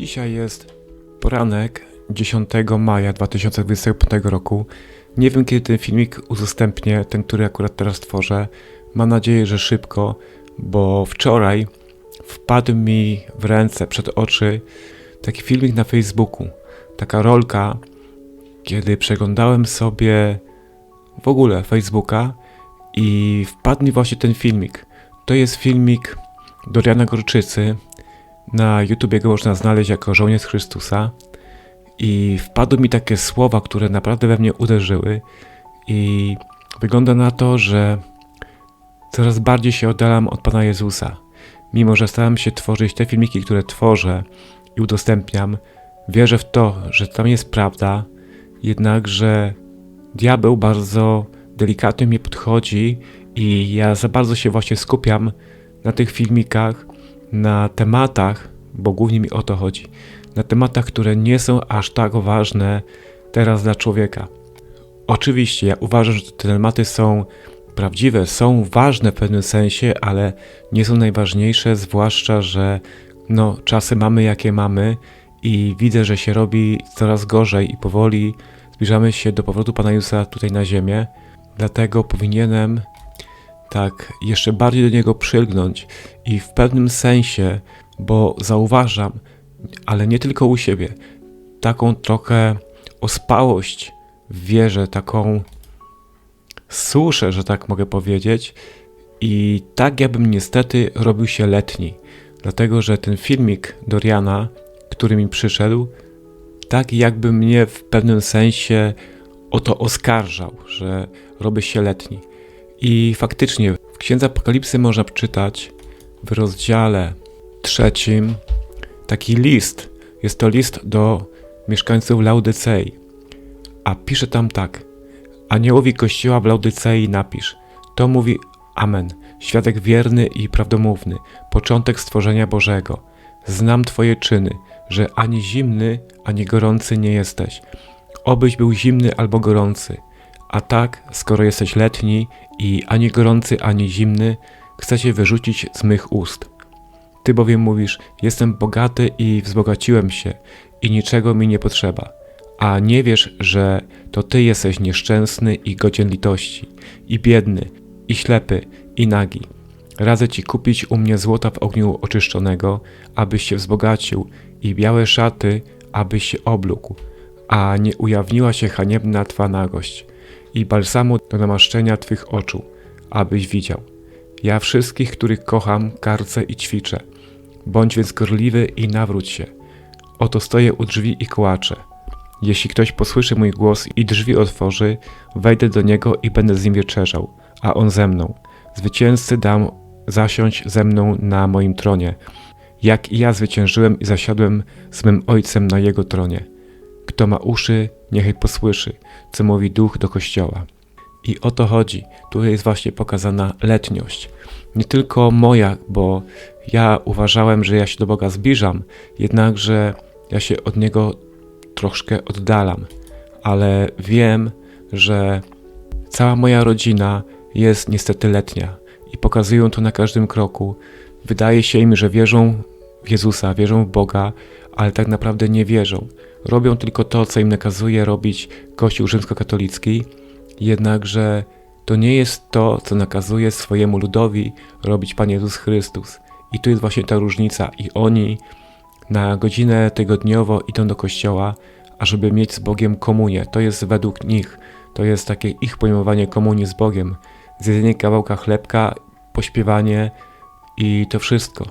Dzisiaj jest poranek 10 maja 2025 roku. Nie wiem kiedy ten filmik udostępnię, ten który akurat teraz tworzę. Mam nadzieję, że szybko, bo wczoraj wpadł mi w ręce, przed oczy taki filmik na Facebooku. Taka rolka, kiedy przeglądałem sobie w ogóle Facebooka i wpadł mi właśnie ten filmik. To jest filmik Doriana Gorczycy. Na YouTubie go można znaleźć jako żołnierz Chrystusa. I wpadły mi takie słowa, które naprawdę we mnie uderzyły. I wygląda na to, że coraz bardziej się oddalam od Pana Jezusa. Mimo, że staram się tworzyć te filmiki, które tworzę i udostępniam, wierzę w to, że tam jest prawda, jednakże diabeł bardzo delikatnie mnie podchodzi i ja za bardzo się właśnie skupiam na tych filmikach, na tematach, bo głównie mi o to chodzi, na tematach, które nie są aż tak ważne teraz dla człowieka. Oczywiście, ja uważam, że te tematy są prawdziwe, są ważne w pewnym sensie, ale nie są najważniejsze, zwłaszcza, że no, czasy mamy jakie mamy i widzę, że się robi coraz gorzej i powoli zbliżamy się do powrotu Pana Jezusa tutaj na ziemię. Dlatego powinienem tak jeszcze bardziej do Niego przylgnąć i w pewnym sensie, bo zauważam, ale nie tylko u siebie, taką trochę ospałość w wierze, taką suszę, że tak mogę powiedzieć. I tak jakbym niestety robił się letni, dlatego że ten filmik Doriana, który mi przyszedł, tak jakby mnie w pewnym sensie o to oskarżał, że robię się letni. I faktycznie w Księdze Apokalipsy można czytać w rozdziale trzecim taki list. Jest to list do mieszkańców Laudycei. A pisze tam tak. Aniołowi kościoła w Laudycei napisz. To mówi Amen. Świadek wierny i prawdomówny, początek stworzenia Bożego. Znam Twoje czyny, że ani zimny, ani gorący nie jesteś. Obyś był zimny albo gorący. A tak, skoro jesteś letni i ani gorący, ani zimny, chcę cię wyrzucić z mych ust. Ty bowiem mówisz: Jestem bogaty i wzbogaciłem się, i niczego mi nie potrzeba. A nie wiesz, że to ty jesteś nieszczęsny i godzien litości, i biedny, i ślepy, i nagi. Radzę ci kupić u mnie złota w ogniu oczyszczonego, abyś się wzbogacił, i białe szaty, abyś się oblógł, a nie ujawniła się haniebna twa nagość, i balsamu do namaszczenia twych oczu, abyś widział. Ja wszystkich, których kocham, karcę i ćwiczę. Bądź więc gorliwy i nawróć się. Oto stoję u drzwi i kłaczę. Jeśli ktoś posłyszy mój głos i drzwi otworzy, wejdę do niego i będę z nim wieczerzał, a on ze mną. Zwycięzcy dam zasiąść ze mną na moim tronie, jak i ja zwyciężyłem i zasiadłem z mym ojcem na jego tronie. Kto ma uszy, niechaj posłyszy, co mówi duch do kościoła. I o to chodzi. Tu jest właśnie pokazana letniość. Nie tylko moja, bo ja uważałem, że ja się do Boga zbliżam, jednakże ja się od Niego troszkę oddalam. Ale wiem, że cała moja rodzina jest niestety letnia i pokazują to na każdym kroku. Wydaje się im, że wierzą w Jezusa, wierzą w Boga, ale tak naprawdę nie wierzą. Robią tylko to, co im nakazuje robić Kościół rzymskokatolicki, jednakże to nie jest to, co nakazuje swojemu ludowi robić Pan Jezus Chrystus. I tu jest właśnie ta różnica. I oni na godzinę tygodniowo idą do kościoła, ażeby mieć z Bogiem komunię. To jest według nich, to jest takie ich pojmowanie komunii z Bogiem. Zjedzenie kawałka chlebka, pośpiewanie i to wszystko.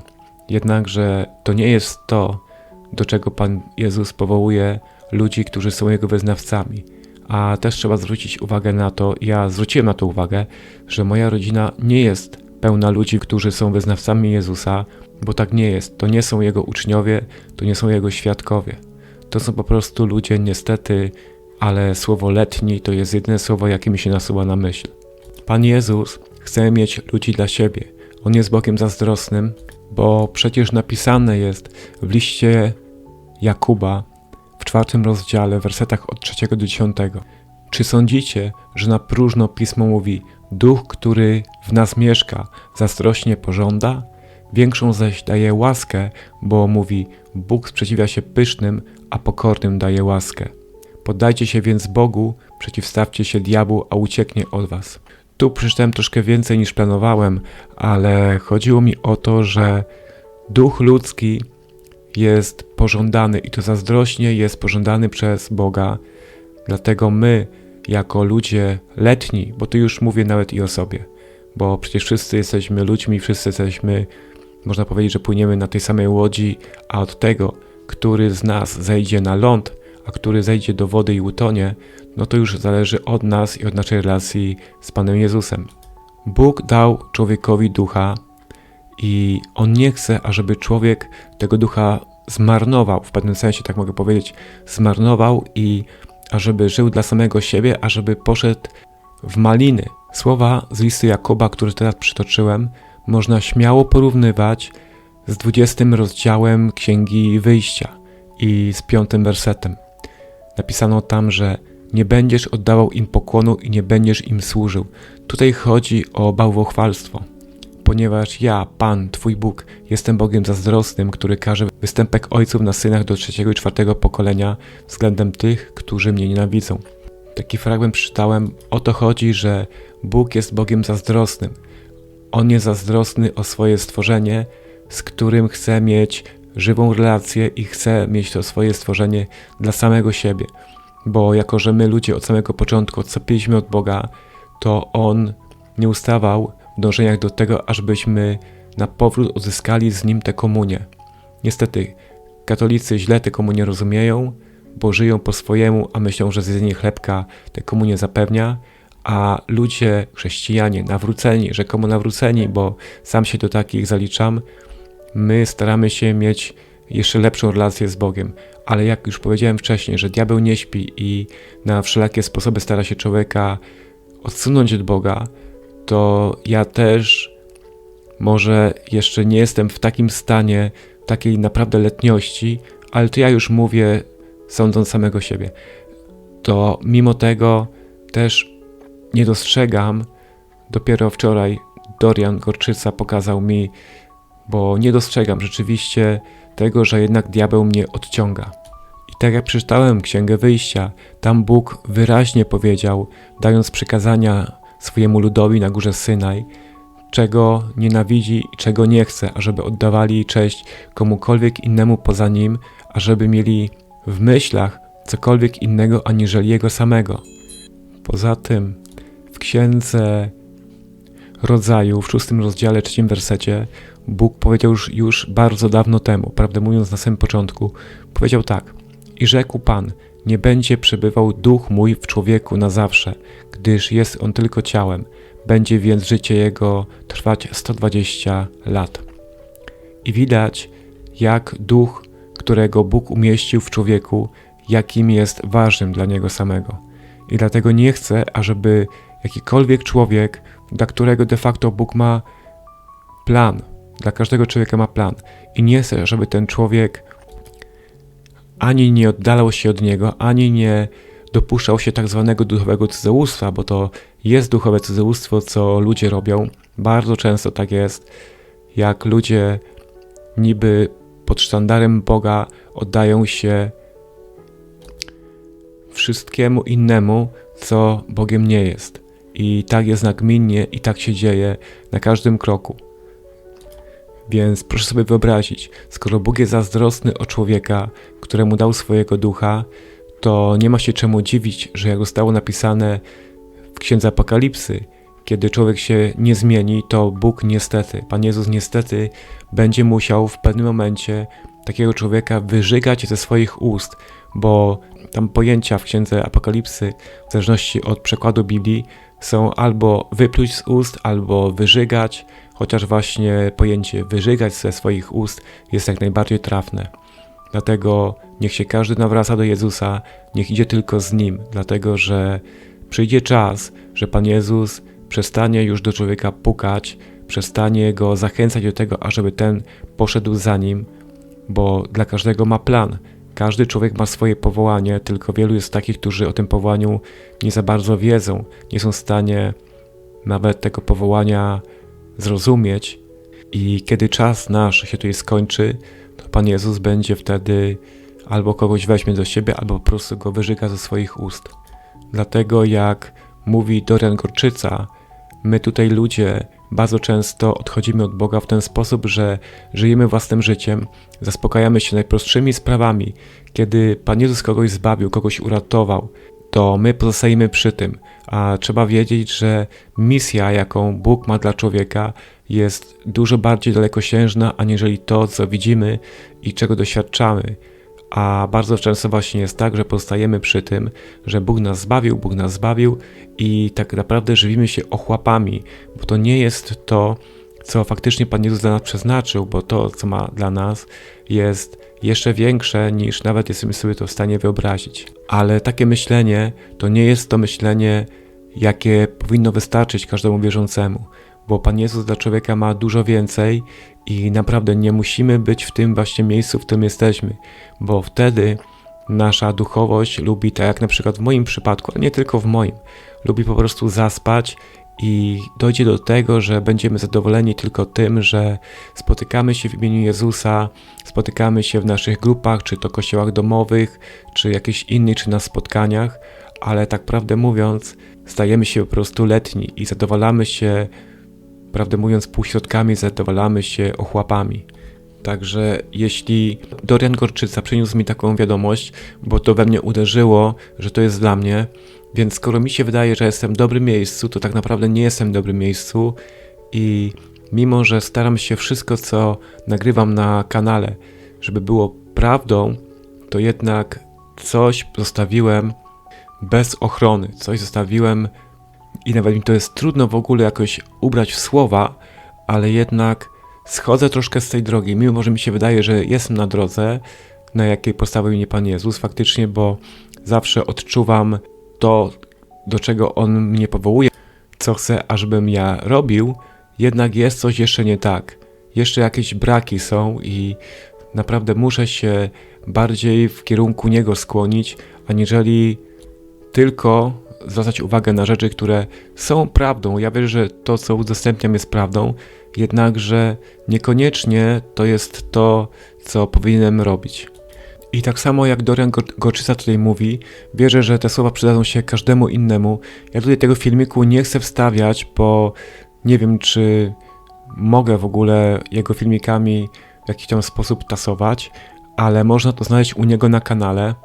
Jednakże to nie jest to, do czego Pan Jezus powołuje ludzi, którzy są Jego wyznawcami. A też trzeba zwrócić uwagę na to, ja zwróciłem na to uwagę, że moja rodzina nie jest pełna ludzi, którzy są wyznawcami Jezusa, bo tak nie jest. To nie są Jego uczniowie, to nie są Jego świadkowie. To są po prostu ludzie, niestety, ale słowo letni to jest jedyne słowo, jakie mi się nasuwa na myśl. Pan Jezus chce mieć ludzi dla siebie. On jest Bogiem zazdrosnym, bo przecież napisane jest w liście Jakuba w czwartym rozdziale, w wersetach od trzeciego do dziesiątego. Czy sądzicie, że na próżno pismo mówi: Duch, który w nas mieszka, zazdrośnie pożąda? Większą zaś daje łaskę, bo mówi: Bóg sprzeciwia się pysznym, a pokornym daje łaskę. Poddajcie się więc Bogu, przeciwstawcie się diabłu, a ucieknie od was. Tu przeczytałem troszkę więcej niż planowałem, ale chodziło mi o to, że duch ludzki jest pożądany i to zazdrośnie jest pożądany przez Boga. Dlatego my, jako ludzie letni, bo tu już mówię nawet i o sobie, bo przecież wszyscy jesteśmy ludźmi, wszyscy jesteśmy, można powiedzieć, że płyniemy na tej samej łodzi, a od tego, który z nas zejdzie na ląd, a który zejdzie do wody i utonie, no to już zależy od nas i od naszej relacji z Panem Jezusem. Bóg dał człowiekowi ducha i on nie chce, ażeby człowiek tego ducha zmarnował, w pewnym sensie tak mogę powiedzieć, zmarnował i ażeby żył dla samego siebie, ażeby poszedł w maliny. Słowa z listu Jakoba, które teraz przytoczyłem, można śmiało porównywać z 20 rozdziałem Księgi Wyjścia i z piątym wersetem. Napisano tam, że nie będziesz oddawał im pokłonu i nie będziesz im służył. Tutaj chodzi o bałwochwalstwo. Ponieważ ja, Pan, Twój Bóg, jestem Bogiem zazdrosnym, który każe występek ojców na synach do trzeciego i czwartego pokolenia względem tych, którzy mnie nienawidzą. Taki fragment przeczytałem. O to chodzi, że Bóg jest Bogiem zazdrosnym. On jest zazdrosny o swoje stworzenie, z którym chce mieć żywą relację i chce mieć to swoje stworzenie dla samego siebie. Bo jako, że my ludzie od samego początku odstąpiliśmy od Boga, to On nie ustawał w dążeniach do tego, ażebyśmy na powrót uzyskali z Nim tę komunię. Niestety, katolicy źle tę komunię rozumieją, bo żyją po swojemu, a myślą, że zjedzenie chlebka tę komunię zapewnia, a ludzie, chrześcijanie, nawróceni, rzekomo nawróceni, bo sam się do takich zaliczam, my staramy się mieć jeszcze lepszą relację z Bogiem. Ale jak już powiedziałem wcześniej, że diabeł nie śpi i na wszelakie sposoby stara się człowieka odsunąć od Boga, to ja też może jeszcze nie jestem w takim stanie, takiej naprawdę letniości, ale to ja już mówię, sądząc samego siebie. To mimo tego też nie dostrzegam. Dopiero wczoraj Dorian Gorczyca pokazał mi, bo nie dostrzegam rzeczywiście tego, że jednak diabeł mnie odciąga. Tak jak przeczytałem Księgę Wyjścia, tam Bóg wyraźnie powiedział, dając przykazania swojemu ludowi na górze Synaj, czego nienawidzi i czego nie chce, ażeby oddawali cześć komukolwiek innemu poza nim, ażeby mieli w myślach cokolwiek innego aniżeli jego samego. Poza tym, w księdze rodzaju, w szóstym rozdziale, trzecim wersecie, Bóg powiedział już, już bardzo dawno temu, prawdę mówiąc na samym początku, powiedział tak: I rzekł Pan: Nie będzie przebywał duch mój w człowieku na zawsze, gdyż jest on tylko ciałem. Będzie więc życie jego trwać 120 lat. I widać, jak duch, którego Bóg umieścił w człowieku, jakim jest ważnym dla niego samego. I dlatego nie chce, ażeby jakikolwiek człowiek, dla którego de facto Bóg ma plan, dla każdego człowieka ma plan. I nie chce, żeby ten człowiek ani nie oddalał się od niego, ani nie dopuszczał się tak zwanego duchowego cudzołóstwa, bo to jest duchowe cudzołóstwo, co ludzie robią. Bardzo często tak jest, jak ludzie niby pod sztandarem Boga oddają się wszystkiemu innemu, co Bogiem nie jest. I tak jest nagminnie i tak się dzieje na każdym kroku. Więc proszę sobie wyobrazić, skoro Bóg jest zazdrosny o człowieka, któremu dał swojego ducha, to nie ma się czemu dziwić, że jak zostało napisane w Księdze Apokalipsy, kiedy człowiek się nie zmieni, to Bóg niestety, Pan Jezus niestety będzie musiał w pewnym momencie takiego człowieka wyżygać ze swoich ust, bo tam pojęcia w Księdze Apokalipsy, w zależności od przekładu Biblii, są albo wypluć z ust, albo wyżygać, chociaż właśnie pojęcie wyżygać ze swoich ust jest jak najbardziej trafne. Dlatego niech się każdy nawraca do Jezusa, niech idzie tylko z Nim, dlatego że przyjdzie czas, że Pan Jezus przestanie już do człowieka pukać, przestanie go zachęcać do tego, ażeby ten poszedł za Nim, bo dla każdego ma plan. Każdy człowiek ma swoje powołanie, tylko wielu jest takich, którzy o tym powołaniu nie za bardzo wiedzą, nie są w stanie nawet tego powołania zrozumieć. I kiedy czas nasz się tutaj skończy, to Pan Jezus będzie wtedy albo kogoś weźmie do siebie, albo po prostu go wyżyga ze swoich ust. Dlatego jak mówi Dorian Gorczyca, my tutaj ludzie bardzo często odchodzimy od Boga w ten sposób, że żyjemy własnym życiem, zaspokajamy się najprostszymi sprawami. Kiedy Pan Jezus kogoś zbawił, kogoś uratował, to my pozostajemy przy tym. A trzeba wiedzieć, że misja, jaką Bóg ma dla człowieka, jest dużo bardziej dalekosiężna, aniżeli to, co widzimy i czego doświadczamy. A bardzo często właśnie jest tak, że pozostajemy przy tym, że Bóg nas zbawił, Bóg nas zbawił i tak naprawdę żywimy się ochłapami, bo to nie jest to, co faktycznie Pan Jezus dla nas przeznaczył, bo to, co ma dla nas, jest jeszcze większe niż nawet jesteśmy sobie to w stanie wyobrazić. Ale takie myślenie to nie jest to myślenie, jakie powinno wystarczyć każdemu wierzącemu, bo Pan Jezus dla człowieka ma dużo więcej i naprawdę nie musimy być w tym właśnie miejscu, w którym jesteśmy, bo wtedy nasza duchowość lubi, tak jak na przykład w moim przypadku, ale nie tylko w moim, lubi po prostu zaspać i dojdzie do tego, że będziemy zadowoleni tylko tym, że spotykamy się w imieniu Jezusa, spotykamy się w naszych grupach, czy to kościołach domowych, czy jakichś innych, czy na spotkaniach, ale tak prawdę mówiąc, stajemy się po prostu letni i zadowalamy się, prawdę mówiąc, półśrodkami, zadowalamy się ochłapami. Także jeśli Dorian Gorczyca przyniósł mi taką wiadomość, bo to we mnie uderzyło, że to jest dla mnie, więc skoro mi się wydaje, że jestem w dobrym miejscu, to tak naprawdę nie jestem w dobrym miejscu i mimo, że staram się wszystko, co nagrywam na kanale, żeby było prawdą, to jednak coś zostawiłem bez ochrony, coś zostawiłem i nawet mi to jest trudno w ogóle jakoś ubrać w słowa, ale jednak schodzę troszkę z tej drogi, mimo że mi się wydaje, że jestem na drodze, na jakiej postawił mnie Pan Jezus faktycznie, bo zawsze odczuwam to, do czego On mnie powołuje, co chce, ażbym ja robił, jednak jest coś jeszcze nie tak. Jeszcze jakieś braki są i naprawdę muszę się bardziej w kierunku Niego skłonić, aniżeli tylko zwracać uwagę na rzeczy, które są prawdą. Ja wierzę, że to, co udostępniam, jest prawdą, jednakże niekoniecznie to jest to, co powinienem robić. I tak samo jak Dorian Go- Gorczyca tutaj mówi, wierzę, że te słowa przydadzą się każdemu innemu. Ja tutaj tego filmiku nie chcę wstawiać, bo nie wiem, czy mogę w ogóle jego filmikami w jakiś tam sposób tasować, ale można to znaleźć u niego na kanale,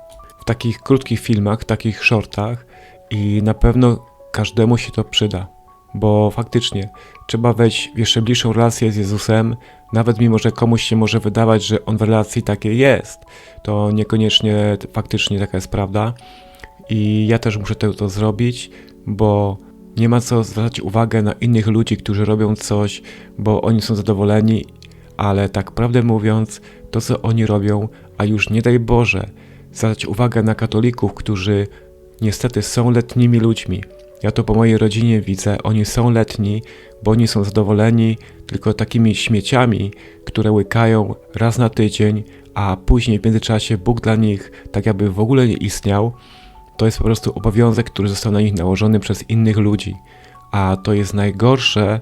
w takich krótkich filmach, takich shortach i na pewno każdemu się to przyda, bo faktycznie trzeba wejść w jeszcze bliższą relację z Jezusem, nawet mimo, że komuś się może wydawać, że on w relacji takiej jest, to niekoniecznie faktycznie taka jest prawda. I ja też muszę to, to zrobić, bo nie ma co zwracać uwagę na innych ludzi, którzy robią coś, bo oni są zadowoleni, ale tak prawdę mówiąc, to co oni robią, a już nie daj Boże, zwracać uwagę na katolików, którzy niestety są letnimi ludźmi. Ja to po mojej rodzinie widzę, oni są letni, bo oni są zadowoleni tylko takimi śmieciami, które łykają raz na tydzień, a później w międzyczasie Bóg dla nich tak jakby w ogóle nie istniał. To jest po prostu obowiązek, który został na nich nałożony przez innych ludzi. A to jest najgorsze,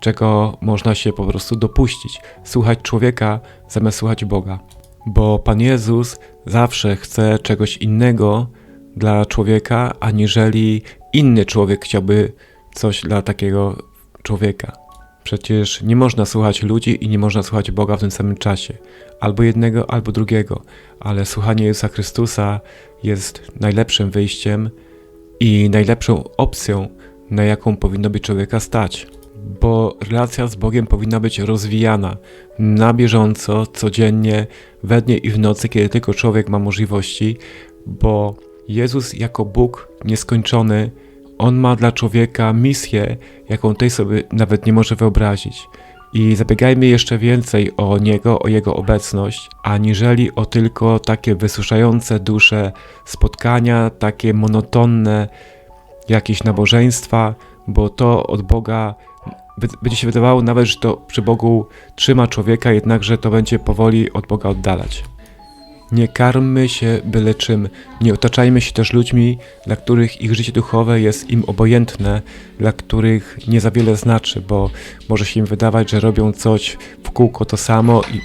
czego można się po prostu dopuścić. Słuchać człowieka zamiast słuchać Boga. Bo Pan Jezus zawsze chce czegoś innego dla człowieka, aniżeli inny człowiek chciałby coś dla takiego człowieka. Przecież nie można słuchać ludzi i nie można słuchać Boga w tym samym czasie. Albo jednego, albo drugiego. Ale słuchanie Jezusa Chrystusa jest najlepszym wyjściem i najlepszą opcją, na jaką powinno być człowieka stać. Bo relacja z Bogiem powinna być rozwijana na bieżąco, codziennie, we dnie i w nocy, kiedy tylko człowiek ma możliwości, bo Jezus jako Bóg nieskończony, On ma dla człowieka misję, jaką tej sobie nawet nie może wyobrazić. I zabiegajmy jeszcze więcej o Niego, o Jego obecność, aniżeli o tylko takie wysuszające dusze spotkania, takie monotonne jakieś nabożeństwa, bo to od Boga będzie się wydawało nawet, że to przy Bogu trzyma człowieka, jednakże to będzie powoli od Boga oddalać. Nie karmmy się byle czym. Nie otaczajmy się też ludźmi, dla których ich życie duchowe jest im obojętne, dla których nie za wiele znaczy, bo może się im wydawać, że robią coś w kółko to samo i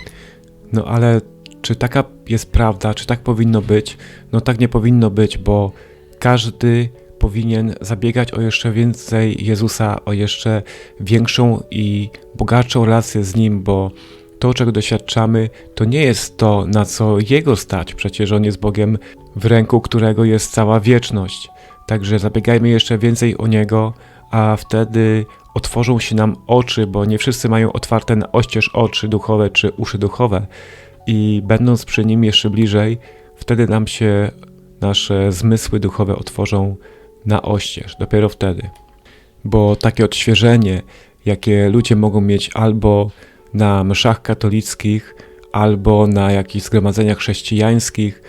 no ale czy taka jest prawda, czy tak powinno być? No tak nie powinno być, bo każdy powinien zabiegać o jeszcze więcej Jezusa, o jeszcze większą i bogatszą relację z Nim, bo to, czego doświadczamy, to nie jest to, na co Jego stać. Przecież On jest Bogiem, w ręku którego jest cała wieczność. Także zabiegajmy jeszcze więcej o Niego, a wtedy otworzą się nam oczy, bo nie wszyscy mają otwarte na oścież oczy duchowe czy uszy duchowe. I będąc przy Nim jeszcze bliżej, wtedy nam się nasze zmysły duchowe otworzą na oścież. Dopiero wtedy. Bo takie odświeżenie, jakie ludzie mogą mieć albo na mszach katolickich, albo na jakichś zgromadzeniach chrześcijańskich,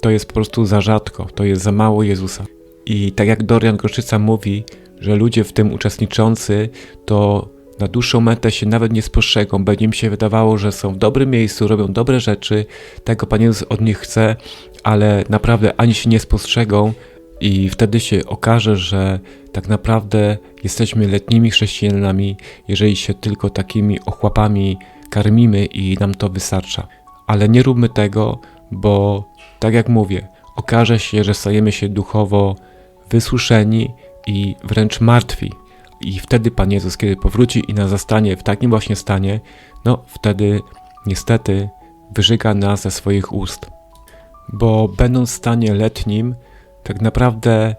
to jest po prostu za rzadko, to jest za mało Jezusa. I tak jak Dorian Gorczyca mówi, że ludzie w tym uczestniczący to na dłuższą metę się nawet nie spostrzegą, będzie im się wydawało, że są w dobrym miejscu, robią dobre rzeczy, tego Pan Jezus od nich chce, ale naprawdę ani się nie spostrzegą i wtedy się okaże, że tak naprawdę jesteśmy letnimi chrześcijanami, jeżeli się tylko takimi ochłapami karmimy i nam to wystarcza. Ale nie róbmy tego, bo tak jak mówię, okaże się, że stajemy się duchowo wysłuszeni i wręcz martwi. I wtedy Pan Jezus, kiedy powróci i nas zastanie w takim właśnie stanie, no wtedy niestety wyżyga nas ze swoich ust. Bo będąc w stanie letnim, tak naprawdę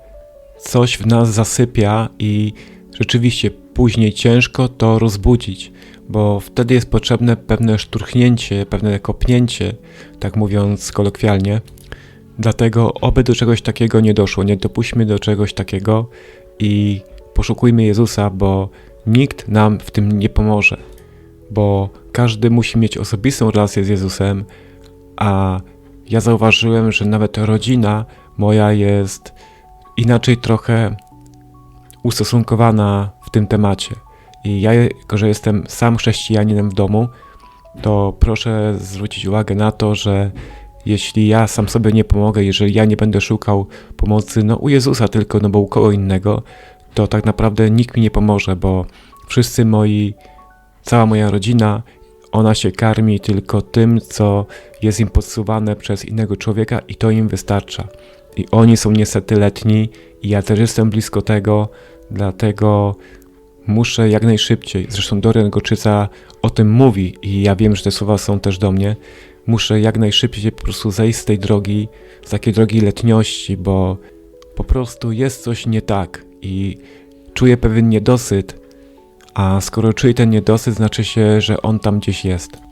coś w nas zasypia i rzeczywiście później ciężko to rozbudzić, bo wtedy jest potrzebne pewne szturchnięcie, pewne kopnięcie, tak mówiąc kolokwialnie. Dlatego oby do czegoś takiego nie doszło, nie dopuśćmy do czegoś takiego i poszukujmy Jezusa, bo nikt nam w tym nie pomoże, bo każdy musi mieć osobistą relację z Jezusem, a ja zauważyłem, że nawet rodzina moja jest inaczej trochę ustosunkowana w tym temacie. I ja, jako że jestem sam chrześcijaninem w domu, to proszę zwrócić uwagę na to, że jeśli ja sam sobie nie pomogę, jeżeli ja nie będę szukał pomocy no, u Jezusa tylko, no bo u kogo innego, to tak naprawdę nikt mi nie pomoże, bo wszyscy moi, cała moja rodzina, ona się karmi tylko tym, co jest im podsuwane przez innego człowieka i to im wystarcza. I oni są niestety letni i ja też jestem blisko tego, dlatego muszę jak najszybciej, zresztą Dorian Goczyca o tym mówi i ja wiem, że te słowa są też do mnie, muszę jak najszybciej po prostu zejść z tej drogi, z takiej drogi letniości, bo po prostu jest coś nie tak i czuję pewien niedosyt, a skoro czuję ten niedosyt, znaczy się, że on tam gdzieś jest.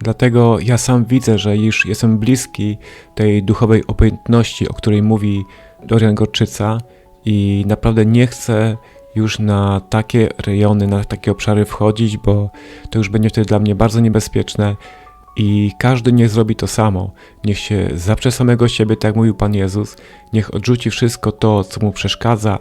Dlatego ja sam widzę, że już jestem bliski tej duchowej obojętności, o której mówi Dorian Gorczyca i naprawdę nie chcę już na takie rejony, na takie obszary wchodzić, bo to już będzie wtedy dla mnie bardzo niebezpieczne i każdy niech zrobi to samo. Niech się zaprze samego siebie, tak jak mówił Pan Jezus, niech odrzuci wszystko to, co mu przeszkadza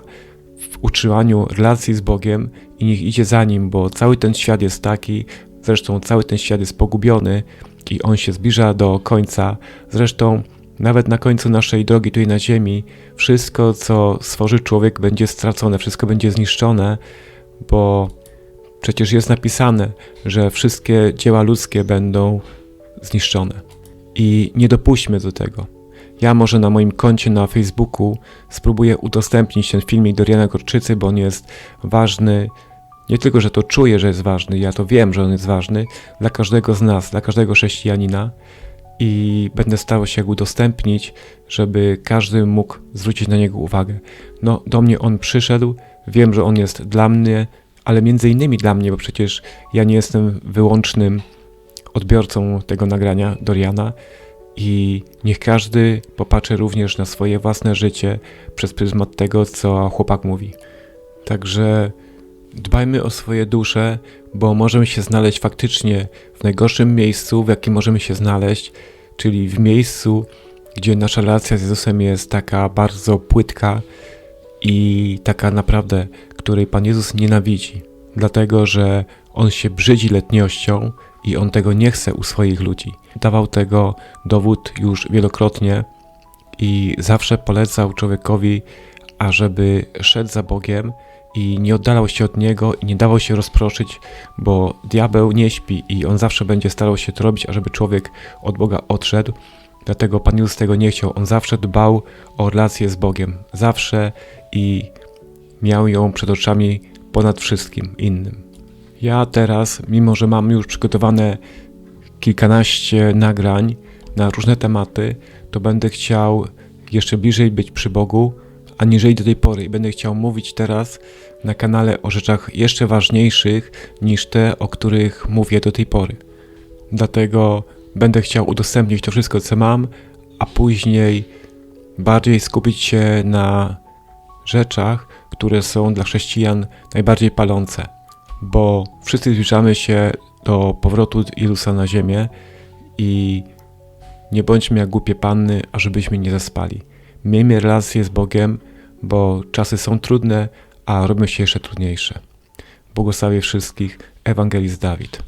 w utrzymaniu relacji z Bogiem i niech idzie za nim, bo cały ten świat jest taki, zresztą cały ten świat jest pogubiony i on się zbliża do końca. Zresztą nawet na końcu naszej drogi tutaj na ziemi, wszystko co stworzy człowiek będzie stracone, wszystko będzie zniszczone, bo przecież jest napisane, że wszystkie dzieła ludzkie będą zniszczone. I nie dopuśćmy do tego. Ja może na moim koncie na Facebooku spróbuję udostępnić ten filmik Doriana Gorczycy, bo on jest ważny. Nie tylko, że to czuję, że jest ważny, ja to wiem, że on jest ważny dla każdego z nas, dla każdego chrześcijanina i będę starał się go udostępnić, żeby każdy mógł zwrócić na niego uwagę. No, do mnie on przyszedł, wiem, że on jest dla mnie, ale między innymi dla mnie, bo przecież ja nie jestem wyłącznym odbiorcą tego nagrania Doriana i niech każdy popatrzy również na swoje własne życie przez pryzmat tego, co chłopak mówi. Także dbajmy o swoje dusze, bo możemy się znaleźć faktycznie w najgorszym miejscu, w jakim możemy się znaleźć, czyli w miejscu, gdzie nasza relacja z Jezusem jest taka bardzo płytka i taka naprawdę, której Pan Jezus nienawidzi, dlatego że On się brzydzi letniością i on tego nie chce u swoich ludzi. Dawał tego dowód już wielokrotnie i zawsze polecał człowiekowi, ażeby szedł za Bogiem i nie oddalał się od Niego i nie dawał się rozproszyć, bo diabeł nie śpi i on zawsze będzie starał się to robić, ażeby człowiek od Boga odszedł. Dlatego Pan Jezus tego nie chciał. On zawsze dbał o relację z Bogiem. Zawsze i miał ją przed oczami ponad wszystkim innym. Ja teraz, mimo że mam już przygotowane kilkanaście nagrań na różne tematy, to będę chciał jeszcze bliżej być przy Bogu, aniżeli do tej pory. I będę chciał mówić teraz na kanale o rzeczach jeszcze ważniejszych niż te, o których mówię do tej pory. Dlatego będę chciał udostępnić to wszystko, co mam, a później bardziej skupić się na rzeczach, które są dla chrześcijan najbardziej palące, bo wszyscy zbliżamy się do powrotu Jezusa na ziemię i nie bądźmy jak głupie panny, ażebyśmy nie zaspali. Miejmy relacje z Bogiem, bo czasy są trudne, a robią się jeszcze trudniejsze. Błogosławię wszystkich, Ewangelist Dawid.